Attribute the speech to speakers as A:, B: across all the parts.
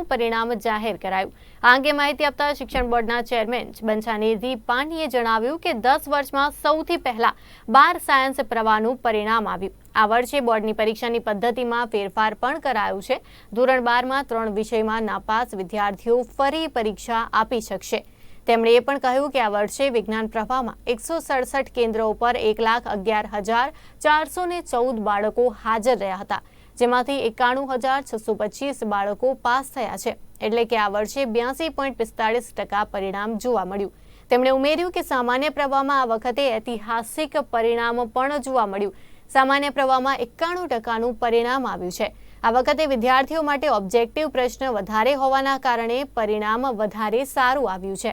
A: બારમાનું પરિણામ જાહેર કરાયું. આ અંગે માહિતી આપતા શિક્ષણ બોર્ડના ચેરમેન બંછાનિધિ પાંડીએ જણાવ્યું કે દસ વર્ષમાં સૌથી પહેલા બાર સાયન્સ પ્રવાહનું પરિણામ આવ્યું. આ વર્ષે બોર્ડની પરીક્ષાની પદ્ધતિમાં ફેરફાર પણ કરાયું છે. ધોરણ બારમાં ત્રણ વિષયમાં નાપાસ વિદ્યાર્થીઓ ફરી પરીક્ષા આપી શકશે. તેમણે એ પણ કહ્યું કે આ વર્ષે વિજ્ઞાન પ્રવાહમાં એકસો સડસઠ કેન્દ્રો ઉપર એક લાખ અગિયાર હજાર ચારસો ને ચૌદ બાળકો હાજર રહ્યા હતા. જેમાંથી એકાણું હજાર છસો પચીસ બાળકો પાસ થયા છે. એટલે કે આ વર્ષે બ્યાસી પોઈન્ટ પિસ્તાળીસ ટકા પરિણામ જોવા મળ્યું. તેમણે ઉમેર્યું કે સામાન્ય પ્રવાહમાં આ વખતે ઐતિહાસિક પરિણામ પણ જોવા મળ્યું. સામાન્ય પ્રવાહમાં એકાણું ટકાનું પરિણામ આવ્યું છે. આ વખતે વિદ્યાર્થીઓ માટે ઓબ્જેક્ટિવ પ્રશ્ન વધારે હોવાના કારણે પરિણામ વધારે સારું આવ્યું છે.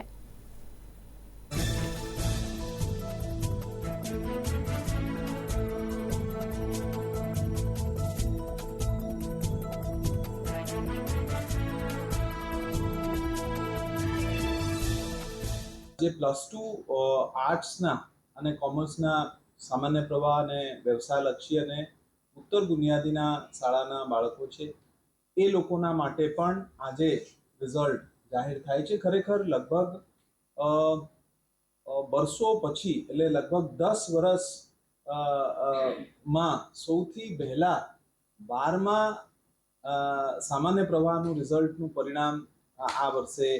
B: જે પ્લસ ટુ આર્ટ્સના અને કોમર્સના સામાન્ય પ્રવાહ અને વ્યવસાયલક્ષી અને ઉત્તર બુનિયાદીના શાળાના બાળકો છે, એ લોકોના માટે પણ આજે રિઝલ્ટ જાહેર થાય છે. ખરેખર લગભગ વર્ષો પછી એટલે લગભગ દસ વર્ષમાં સૌથી પહેલાં બારમા સામાન્ય પ્રવાહનું રિઝલ્ટનું પરિણામ આ વર્ષે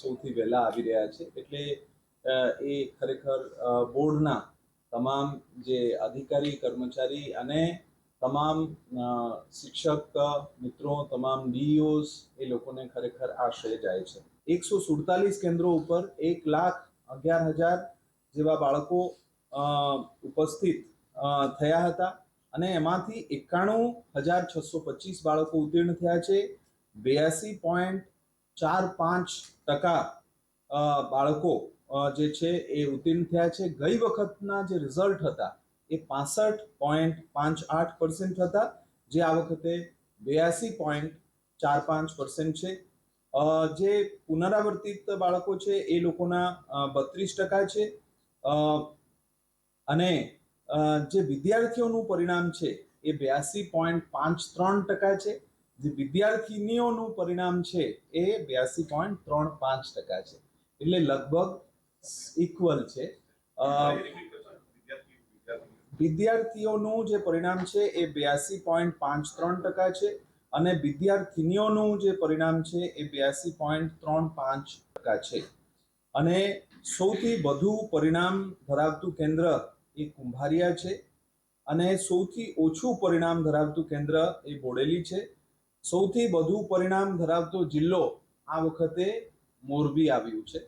B: સૌથી વહેલા આવી રહ્યા છે. એટલે એ ખરેખર બોર્ડના તમામ જે અધિકારી, કર્મચારી અને તમામ શિક્ષક, મિત્રો, તમામ ડીઈઓઝ એ લોકોને ખરેખર આશ્રય જાય છે. એકસો સુડતાલીસ કેન્દ્રો ઉપર એક લાખ અગિયાર હજાર જેવા બાળકો ઉપસ્થિત થયા હતા. અને એમાંથી એકાણું હજાર છસો પચીસ બાળકો ઉત્તીર્ણ થયા છે. બ્યાસી પોઈન્ટ ચાર પાંચ ટકા બાળકો જે છે એ ઉત્તીર્ણ થયા છે. ગઈ વખતના જે રિઝલ્ટ હતા એ પાસઠ પોઈન્ટ પાંચ આઠ પર્સન્ટ હતા. જે આ વખતે બ્યાસી પોઈન્ટ ચાર પાંચ પર્સન્ટ છે. જે પુનરાવર્તિત બાળકો છે એ લોકોના બત્રીસ ટકા છે. અને જે વિદ્યાર્થીઓનું પરિણામ છે એ બ્યાસી પોઈન્ટ પાંચ ત્રણ ટકા છે. જે વિદ્યાર્થીનીઓનું પરિણામ છે એ બ્યાસી પોઈન્ટ ત્રણ પાંચ ટકા છે. એટલે લગભગ ઇક્વલ છે. વિદ્યાર્થીઓનું જે પરિણામ છે એ બ્યાસી પોઈન્ટ પાંચ ત્રણ ટકા છે અને વિદ્યાર્થીનીઓનું જે પરિણામ છે એ બ્યાસી પોઈન્ટ ત્રણ પાંચ ટકા છે. અને સૌથી વધુ પરિણામ ધરાવતું કેન્દ્ર એ કુંભારિયા છે અને સૌથી ઓછું પરિણામ ધરાવતું કેન્દ્ર એ બોડેલી છે. સૌથી વધુ પરિણામ ધરાવતો જિલ્લો આ વખતે મોરબી આવ્યું છે.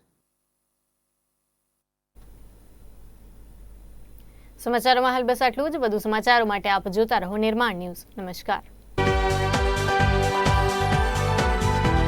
A: સમાચારોમાં હાલ બસ આટલું જ. વધુ સમાચારો માટે આપ જોતા રહો નિર્માણ ન્યૂઝ. નમસ્કાર.